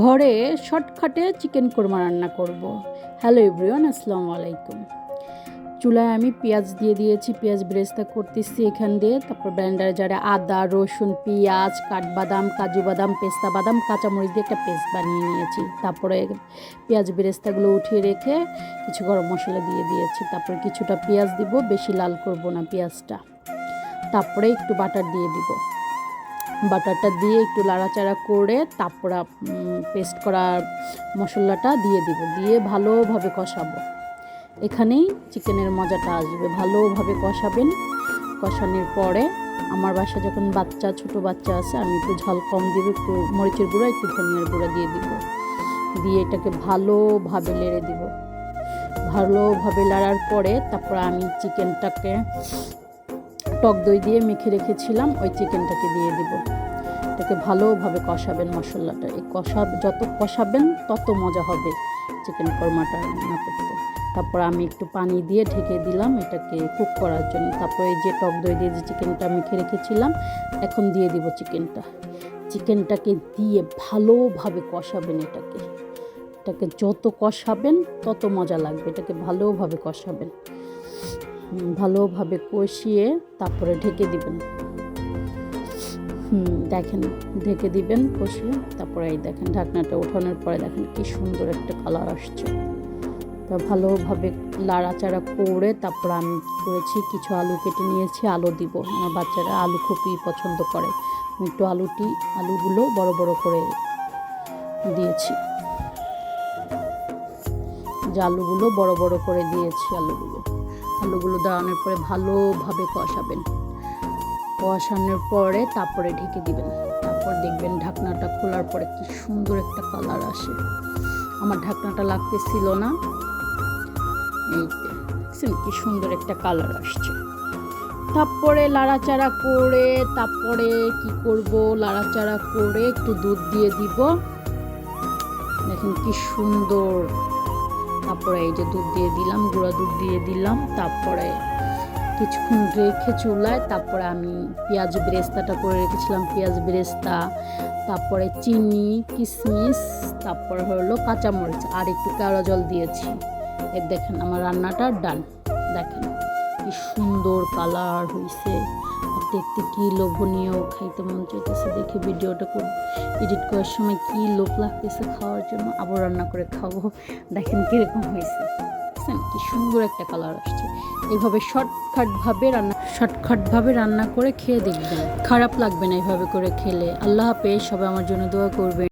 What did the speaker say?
ঘরে শর্টকাটে চিকেন কোরমা রান্না করব। হ্যালো এভরিওয়ান, আসসালামু আলাইকুম। চুলায় আমি পেঁয়াজ দিয়ে দিয়েছি, পেঁয়াজ ব্রেস্তা করতেছি এখান দিয়ে। তারপর ব্লেন্ডারে যারা আদা, রসুন, পেঁয়াজ, কাঠবাদাম, কাজু বাদাম, পেস্তা বাদাম, কাঁচামরিচ দিয়ে একটা পেস্ট বানিয়ে নিয়েছি। তারপরে পেঁয়াজ বেরেস্তাগুলো উঠিয়ে রেখে কিছু গরম মশলা দিয়ে দিয়েছি। তারপরে কিছুটা পেঁয়াজ দিব, বেশি লাল করব না পেঁয়াজটা। তারপরে একটু বাটার দিয়ে দিব। বাটারটা দিয়ে একটু লাড়াচাড়া করে তারপর পেস্ট করা মশলাটা দিয়ে দিব। দিয়ে ভালোভাবে কষাবো। এখানেই চিকেনের মজাটা আসবে। ভালোভাবে কষাবেন। কষানোর পরে আমার বাসা যখন বাচ্চা, ছোট বাচ্চা আছে, আমি একটু ঝাল কম দিব, একটু মরিচের গুঁড়া, একটু ধনিয়ার গুঁড়া দিয়ে দিব। দিয়ে এটাকে ভালোভাবে লেড়ে দিব। ভালোভাবে লাড়ার পরে তারপর আমি চিকেনটাকে টক দই দিয়ে মেখে রেখেছিলাম, ওই চিকেনটাকে দিয়ে দিব। এটাকে ভালোভাবে কষাবেন মশলাটা। এই কষা যত কষাবেন, তত মজা হবে চিকেন কর্মাটা রান্না করতে। তারপর আমি একটু পানি দিয়ে ঢেকে দিলাম এটাকে কুক করার জন্য। তারপরে যে টক দই দিয়ে যে চিকেনটা মেখে রেখেছিলাম, এখন দিয়ে দিব চিকেনটা। চিকেনটাকে দিয়ে ভালোভাবে কষাবেন এটাকে। এটাকে যত কষাবেন, তত মজা লাগবে। এটাকে ভালোভাবে কষাবেন। ভালোভাবে কষিয়ে তারপরে ঢেকে দিবেন। হুম, দেখেন, ঢেকে দিবেন, কষিয়ে, তারপরে এই দেখেন ঢাকনাটা ওঠানোর পরে দেখেন কি সুন্দর একটা কালার আসছে। তা ভালোভাবে লাড়াচাড়া করে তারপর আমি করেছি, কিছু আলু কেটে নিয়েছি, আলু দিব। আমার বাচ্চারা আলু খুবই পছন্দ করে। একটু আলুটি, আলুগুলো বড় বড় করে দিয়েছি। যে আলুগুলো বড় বড় করে দিয়েছি আলুগুলো। আলুগুলো দেওয়ানোর পরে ভালোভাবে কষাবেন। কষানোর পরে তারপরে ঢেকে দিবেন। তারপর দেখবেন ঢাকনাটা খোলার পরে কি সুন্দর একটা কালার আসে। আমার ঢাকনাটা লাগতেছিল না। এই দেখছেন কি সুন্দর একটা কালার আসছে। তারপরে লাড়াচাড়া করে, তারপরে কি করব? লাড়াচাড়া করে একটু দুধ দিয়ে দিব। দেখেন কি সুন্দর। তারপরে এই যে দুধ দিয়ে দিলাম, গুঁড়া দুধ দিয়ে দিলাম, তারপরে কিছুক্ষণ রেখে চুলায়, তারপরে আমি পেঁয়াজ বেরেস্তাটা করে রেখেছিলাম, পেঁয়াজ বেরেস্তা, তারপরে চিনি, কিশমিশ, তারপরে হলো কাঁচামরিচ, আর একটু কেওড়া জল দিয়েছি। এর দেখেন আমার রান্নাটা ডান, দেখেন কি সুন্দর কালার হয়েছে দেখতে কি লোভনীয়, খাইতে মন চাইতেছে দেখে ভিডিওটা করে এডিট করার সময় কি লোভ লাগতেছে খাওয়ার জন্য, আবার রান্না করে খাব। দেখেন কীরকম হয়েছে। কি সুন্দর একটা কালার আসছে। এইভাবে শর্টকাটভাবে রান্না শর্টকাটভাবে রান্না করে খেয়ে দেখবেন। খারাপ লাগবে না এইভাবে করে খেলে। আল্লাহ হাফেজ, সবাই আমার জন্য দোয়া করবে